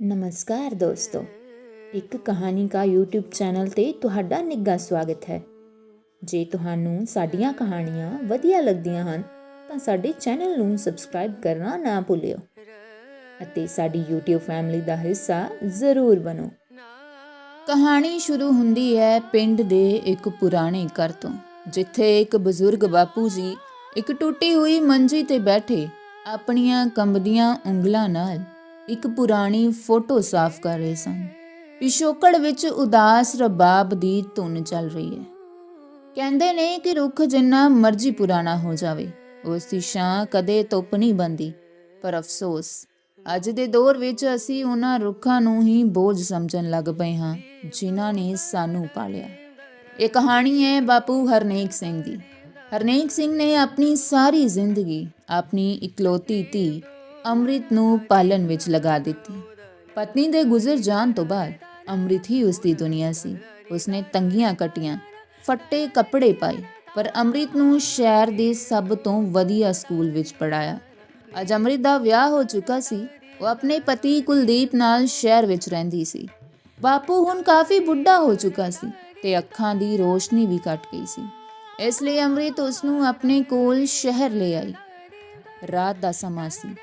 ਨਮਸਕਾਰ ਦੋਸਤੋ। ਇੱਕ ਕਹਾਣੀ ਕਾ YouTube ਚੈਨਲ ਤੇ ਤੁਹਾਡਾ ਨਿੱਘਾ ਸਵਾਗਤ ਹੈ। ਜੇ ਤੁਹਾਨੂੰ ਸਾਡੀਆਂ ਕਹਾਣੀਆਂ ਵਧੀਆ ਲੱਗਦੀਆਂ ਹਨ, ਤਾਂ ਸਾਡੇ ਚੈਨਲ ਨੂੰ ਸਬਸਕ੍ਰਾਈਬ ਕਰਨਾ ਨਾ ਭੁੱਲਿਓ। ਅਤੇ ਸਾਡੀ YouTube ਫੈਮਿਲੀ ਦਾ ਹਿੱਸਾ ਜ਼ਰੂਰ ਬਣੋ। ਕਹਾਣੀ ਸ਼ੁਰੂ ਹੁੰਦੀ ਹੈ ਪਿੰਡ ਦੇ ਇੱਕ ਪੁਰਾਣੇ ਘਰ ਤੋਂ, ਜਿੱਥੇ ਇੱਕ ਬਜ਼ੁਰਗ ਬਾਪੂ ਜੀ ਇੱਕ ਟੁੱਟੀ ਹੋਈ ਮੰਜੀ ਤੇ ਬੈਠੇ ਆਪਣੀਆਂ ਕੰਬਦੀਆਂ ਉਂਗਲਾਂ ਨਾਲ ਇੱਕ ਪੁਰਾਣੀ ਫੋਟੋ ਸਾਫ਼ ਕਰ ਰਹੇ ਸਨ। ਪਿਛੋਕੜ ਵਿੱਚ ਉਦਾਸ ਰਬਾਬ ਦੀ ਧੁਨ ਚੱਲ ਰਹੀ ਹੈ। ਕਹਿੰਦੇ ਨੇ ਕਿ ਰੁੱਖ ਜਿੰਨਾ ਮਰਜ਼ੀ ਪੁਰਾਣਾ ਹੋ ਜਾਵੇ, ਉਸ ਦੀ ਛਾਂ ਕਦੇ ਧੁੱਪ ਨਹੀਂ ਬੰਦੀ ਪਰ ਅਫਸੋਸ, ਅੱਜ ਦੇ ਦੌਰ ਵਿੱਚ ਅਸੀਂ ਉਹਨਾਂ ਰੁੱਖਾਂ ਨੂੰ ਹੀ ਬੋਝ ਸਮਝਣ ਲੱਗ ਪਏ ਹਾਂ, ਜਿਨ੍ਹਾਂ ਨੇ ਸਾਨੂੰ ਪਾਲਿਆ। ਇਹ ਕਹਾਣੀ ਹੈ ਬਾਪੂ ਹਰਨੇਕ ਸਿੰਘ ਦੀ। ਹਰਨੇਕ ਸਿੰਘ ਨੇ ਆਪਣੀ ਸਾਰੀ ਜ਼ਿੰਦਗੀ ਆਪਣੀ ਇਕਲੌਤੀ ਧੀ ਅੰਮ੍ਰਿਤ ਨੂੰ ਪਾਲਣ ਵਿੱਚ ਲਗਾ ਦਿੱਤੀ। ਪਤਨੀ ਦੇ ਗੁਜ਼ਰ ਜਾਣ ਤੋਂ ਬਾਅਦ ਅੰਮ੍ਰਿਤ ਹੀ ਉਸ ਦੀ ਦੁਨੀਆ ਸੀ। ਉਸਨੇ ਤੰਗੀਆਂ ਕਟੀਆਂ, ਫੱਟੇ ਕੱਪੜੇ ਪਾਏ, ਪਰ ਅੰਮ੍ਰਿਤ ਨੂੰ ਸ਼ਹਿਰ ਦੇ ਸਭ ਤੋਂ ਵਧੀਆ ਸਕੂਲ ਵਿੱਚ ਪੜਾਇਆ ਅੱਜ ਅੰਮ੍ਰਿਤ ਦਾ ਵਿਆਹ ਹੋ ਚੁੱਕਾ ਸੀ, ਉਹ ਆਪਣੇ ਪਤੀ ਕੁਲਦੀਪ ਨਾਲ ਸ਼ਹਿਰ ਵਿੱਚ ਰਹਿੰਦੀ ਸੀ। ਬਾਪੂ ਹੁਣ ਕਾਫੀ ਬੁੱਢਾ ਹੋ ਚੁੱਕਾ ਸੀ ਤੇ ਅੱਖਾਂ ਦੀ ਰੋਸ਼ਨੀ ਵੀ ਘਟ ਗਈ ਸੀ। ਇਸ ਲਈ ਅੰਮ੍ਰਿਤ ਉਸ ਨੂੰ ਆਪਣੇ ਕੋਲ ਸ਼ਹਿਰ ਲੈ ਆਈ। ਰਾਤ ਦਾ ਸਮਾਂ ਸੀ।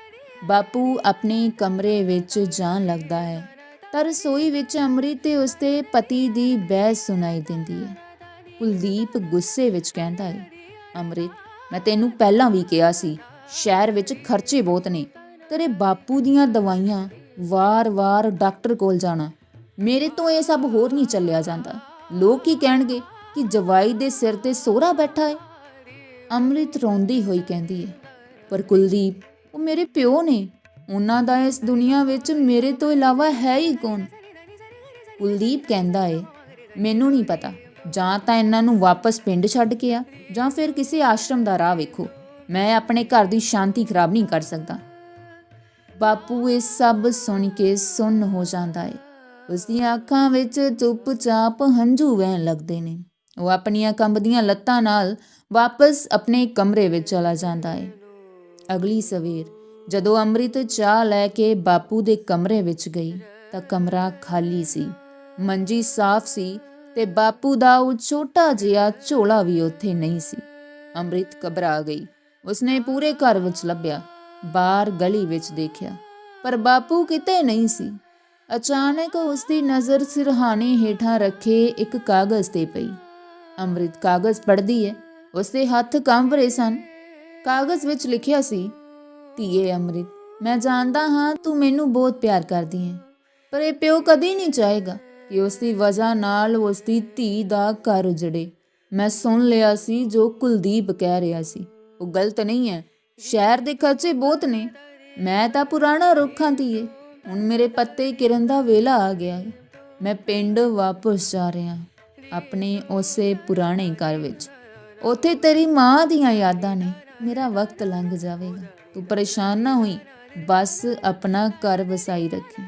ਬਾਪੂ ਆਪਣੇ ਕਮਰੇ ਵਿੱਚ ਜਾਣ ਲੱਗਦਾ ਹੈ, ਤਾਂ ਰਸੋਈ ਵਿੱਚ ਅੰਮ੍ਰਿਤ ਤੇ ਉਸਦੇ ਪਤੀ ਦੀ ਬਹਿਸ ਸੁਣਾਈ ਦਿੰਦੀ ਹੈ। ਕੁਲਦੀਪ ਗੁੱਸੇ ਵਿੱਚ ਕਹਿੰਦਾ ਹੈ, ਅੰਮ੍ਰਿਤ, ਮੈਂ ਤੈਨੂੰ ਪਹਿਲਾਂ ਵੀ ਕਿਹਾ ਸੀ, ਸ਼ਹਿਰ ਵਿੱਚ ਖਰਚੇ ਬਹੁਤ ਨੇ। ਤੇਰੇ ਬਾਪੂ ਦੀਆਂ ਦਵਾਈਆਂ, ਵਾਰ-ਵਾਰ ਡਾਕਟਰ ਕੋਲ ਜਾਣਾ। ਮੇਰੇ ਤੋਂ ਇਹ ਸਭ ਹੋਰ ਨਹੀਂ ਚੱਲਿਆ ਜਾਂਦਾ। ਲੋਕ ਕੀ ਕਹਿਣਗੇ ਕਿ ਜਵਾਈ ਦੇ ਸਿਰ ਤੇ ਸੋਹਰਾ ਬੈਠਾ ਹੈ। ਅੰਮ੍ਰਿਤ ਰੋਂਦੀ ਹੋਈ ਕਹਿੰਦੀ ਹੈ, ਪਰ ਕੁਲਦੀਪ ਉਹ ਮੇਰੇ ਪਿਓ ਨੇ। ਉਹਨਾਂ ਦਾ ਇਸ ਦੁਨੀਆ ਵਿੱਚ ਮੇਰੇ ਤੋਂ ਇਲਾਵਾ ਹੈ ਹੀ ਕੌਣ? ਕੁਲਦੀਪ ਕਹਿੰਦਾ ਏ, ਮੈਨੂੰ ਨਹੀਂ ਪਤਾ। ਜਾਂ ਤਾਂ ਇਹਨਾਂ ਨੂੰ ਵਾਪਸ ਪਿੰਡ ਛੱਡ ਕੇ ਆ, ਜਾਂ ਫਿਰ ਕਿਸੇ ਆਸ਼ਰਮ ਦਾ ਰਾਹ ਵੇਖੋ। ਮੈਂ ਆਪਣੇ ਘਰ ਦੀ ਸ਼ਾਂਤੀ ਖਰਾਬ ਨਹੀਂ ਕਰ ਸਕਦਾ। ਬਾਪੂ, ਇਹ ਸਭ ਸੁਣ ਕੇ ਸੁੰਨ ਹੋ ਜਾਂਦਾ ਏ। ਉਸ ਦੀਆਂ ਅੱਖਾਂ ਵਿੱਚ ਚੁੱਪਚਾਪ ਹੰਝੂ ਵਹਿਣ ਲੱਗਦੇ ਨੇ। ਉਹ ਆਪਣੀਆਂ ਕੰਬਦੀਆਂ ਲੱਤਾਂ ਨਾਲ ਵਾਪਸ ਆਪਣੇ ਕਮਰੇ ਵਿੱਚ ਚਲਾ ਜਾਂਦਾ ਏ। ਅਗਲੀ ਸਵੇਰ ਜਦੋਂ ਅੰਮ੍ਰਿਤ ਚਾਹ ਲੈ ਕੇ ਬਾਪੂ ਦੇ ਕਮਰੇ ਵਿੱਚ ਗਈ ਤਾਂ ਕਮਰਾ ਖਾਲੀ ਸੀ। ਮੰਜੀ ਸਾਫ਼ ਸੀ ਤੇ ਬਾਪੂ ਦਾ ਉਹ ਛੋਟਾ ਜਿਹਾ ਝੋਲਾ ਵੀ ਉੱਥੇ ਨਹੀਂ ਸੀ। ਅੰਮ੍ਰਿਤ ਘਬਰਾ ਗਈ। ਉਸਨੇ ਪੂਰੇ ਘਰ ਵਿੱਚ ਲੱਭਿਆ, ਬਾਹਰ ਗਲੀ ਵਿੱਚ ਦੇਖਿਆ, ਪਰ ਬਾਪੂ ਕਿਤੇ ਨਹੀਂ ਸੀ। ਅਚਾਨਕ ਉਸ ਦੀ ਨਜ਼ਰ ਸਿਰਹਾਣੇ ਹੇਠਾਂ ਰੱਖੇ ਇੱਕ ਕਾਗਜ਼ ਤੇ ਪਈ। ਅੰਮ੍ਰਿਤ ਕਾਗਜ਼ ਪੜ੍ਹਦੀ ਹੈ। ਉਸਦੇ ਹੱਥ ਕੰਬ ਰਹੇ ਸਨ। ਕਾਗਜ਼ ਵਿੱਚ ਲਿਖਿਆ ਸੀ, ਧੀਏ ਅੰਮ੍ਰਿਤ, ਮੈਂ ਜਾਣਦਾ ਹਾਂ ਤੂੰ ਮੈਨੂੰ ਬਹੁਤ ਪਿਆਰ ਕਰਦੀ ਹੈ, ਪਰ ਇਹ ਪਿਓ ਕਦੀ ਨਹੀਂ ਚਾਹੇਗਾ ਕਿ ਉਸ ਦੀ ਵਜ੍ਹਾ ਨਾਲ ਉਸ ਦੀ ਧੀ ਦਾ ਘਰ ਉਜੜੇ। ਮੈਂ ਸੁਣ ਲਿਆ ਸੀ ਜੋ ਕੁਲਦੀਪ ਕਹਿ ਰਿਹਾ ਸੀ। ਉਹ ਗਲਤ ਨਹੀਂ ਹੈ, ਸ਼ਹਿਰ ਦੇ ਖਰਚੇ ਬਹੁਤ ਨੇ। ਮੈਂ ਤਾਂ ਪੁਰਾਣਾ ਰੁੱਖਾਂ ਧੀਏ, ਹੁਣ ਮੇਰੇ ਪੱਤੇ ਕਿਰਨ ਦਾ ਵੇਲਾ ਆ ਗਿਆ ਹੈ। ਮੈਂ ਪਿੰਡ ਵਾਪਸ ਜਾ ਰਿਹਾ ਆਪਣੇ ਉਸੇ ਪੁਰਾਣੇ ਘਰ ਵਿੱਚ। ਉੱਥੇ ਤੇਰੀ ਮਾਂ ਦੀਆਂ ਯਾਦਾਂ ਨੇ ਮੇਰਾ ਵਕਤ ਲੰਘ ਜਾਵੇਗਾ। ਤੂੰ ਪਰੇਸ਼ਾਨ ਨਾ ਹੋਈ, ਬਸ ਆਪਣਾ ਘਰ ਵਸਾਈ ਰੱਖੀ।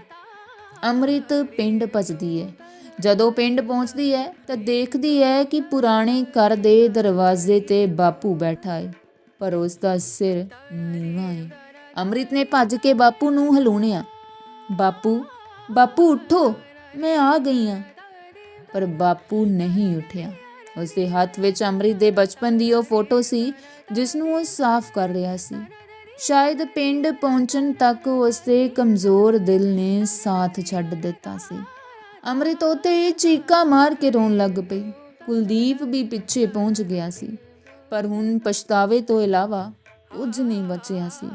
ਅੰਮ੍ਰਿਤ ਪਿੰਡ ਭਜਦੀ ਹੈ। ਜਦੋਂ ਪਿੰਡ ਪਹੁੰਚਦੀ ਹੈ ਤਾਂ ਦੇਖਦੀ ਹੈ ਕਿ ਪੁਰਾਣੇ ਘਰ ਦੇ ਦਰਵਾਜ਼ੇ ਤੇ ਬਾਪੂ ਬੈਠਾ ਹੈ। ਪਰ ਉਸ ਦਾ ਸਿਰ ਨੀਵਾਂ ਹੈ। ਅੰਮ੍ਰਿਤ ਨੇ ਭੱਜ ਕੇ ਬਾਪੂ ਨੂੰ ਹਲੂਣਿਆ ਬਾਪੂ ਬਾਪੂ ਉਠੋ, ਮੈਂ ਆ ਗਈ ਹਾਂ। ਪਰ ਬਾਪੂ ਨਹੀਂ ਉਠਿਆ। ਉਸਦੇ ਹੱਥ ਵਿੱਚ ਅੰਮ੍ਰਿਤ ਦੇ ਬਚਪਨ ਦੀ ਉਹ ਫੋਟੋ ਸੀ ਜਿਸ ਨੂੰ ਉਹ ਸਾਫ਼ ਕਰ ਰਿਹਾ ਸੀ। ਸ਼ਾਇਦ ਪਿੰਡ ਪਹੁੰਚਣ ਤੱਕ ਉਸ ਦੇ ਕਮਜ਼ੋਰ ਦਿਲ ਨੇ ਸਾਥ ਛੱਡ ਦਿੱਤਾ ਸੀ। ਅੰਮ੍ਰਿਤ ਉਤੇ ਚੀਕਾਂ ਮਾਰ ਕੇ ਰੋਣ ਲੱਗ ਪਈ। ਕੁਲਦੀਪ ਵੀ ਪਿੱਛੇ ਪਹੁੰਚ ਗਿਆ ਸੀ। ਪਰ ਹੁਣ ਪਛਤਾਵੇ ਤੋਂ ਇਲਾਵਾ ਕੁਝ ਨਹੀਂ ਬਚਿਆ ਸੀ।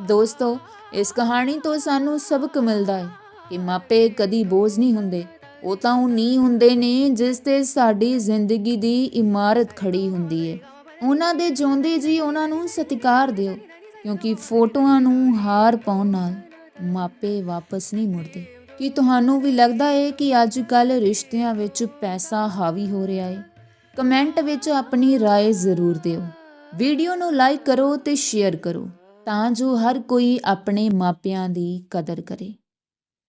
ਦੋਸਤੋ, ਇਸ ਕਹਾਣੀ ਤੋਂ ਸਾਨੂੰ ਸਬਕ ਮਿਲਦਾ ਹੈ ਕਿ ਮਾਪੇ ਕਦੀ ਬੋਝ ਨਹੀਂ ਹੁੰਦੇ। ਉਹ ਤਾਂ ਉਹ ਨਹੀਂ ਹੁੰਦੇ ਨੇ ਜਿਸ ਤੇ ਸਾਡੀ ਜ਼ਿੰਦਗੀ ਦੀ ਇਮਾਰਤ ਖੜੀ ਹੁੰਦੀ ਹੈ। ਉਹਨਾਂ ਦੇ ਜਿਉਂਦੇ ਜੀ ਉਹਨਾਂ ਨੂੰ ਸਤਿਕਾਰ ਦਿਓ ਕਿਉਂਕਿ ਫੋਟੋਆਂ ਨੂੰ ਹਾਰ ਪਾਉਣ ਨਾਲ ਮਾਪੇ ਵਾਪਸ ਨਹੀਂ ਮੁੜਦੇ ਕੀ ਤੁਹਾਨੂੰ ਵੀ ਲੱਗਦਾ ਹੈ ਕਿ ਅੱਜ ਕੱਲ ਰਿਸ਼ਤਿਆਂ ਵਿੱਚ ਪੈਸਾ ਹਾਵੀ ਹੋ ਰਿਹਾ ਹੈ ਕਮੈਂਟ ਵਿੱਚ ਆਪਣੀ رائے ਜ਼ਰੂਰ ਦਿਓ ਵੀਡੀਓ ਨੂੰ ਲਾਈਕ ਕਰੋ ਤੇ ਸ਼ੇਅਰ ਕਰੋ ਤਾਂ ਜੋ ਹਰ ਕੋਈ ਆਪਣੇ ਮਾਪਿਆਂ ਦੀ ਕਦਰ ਕਰੇ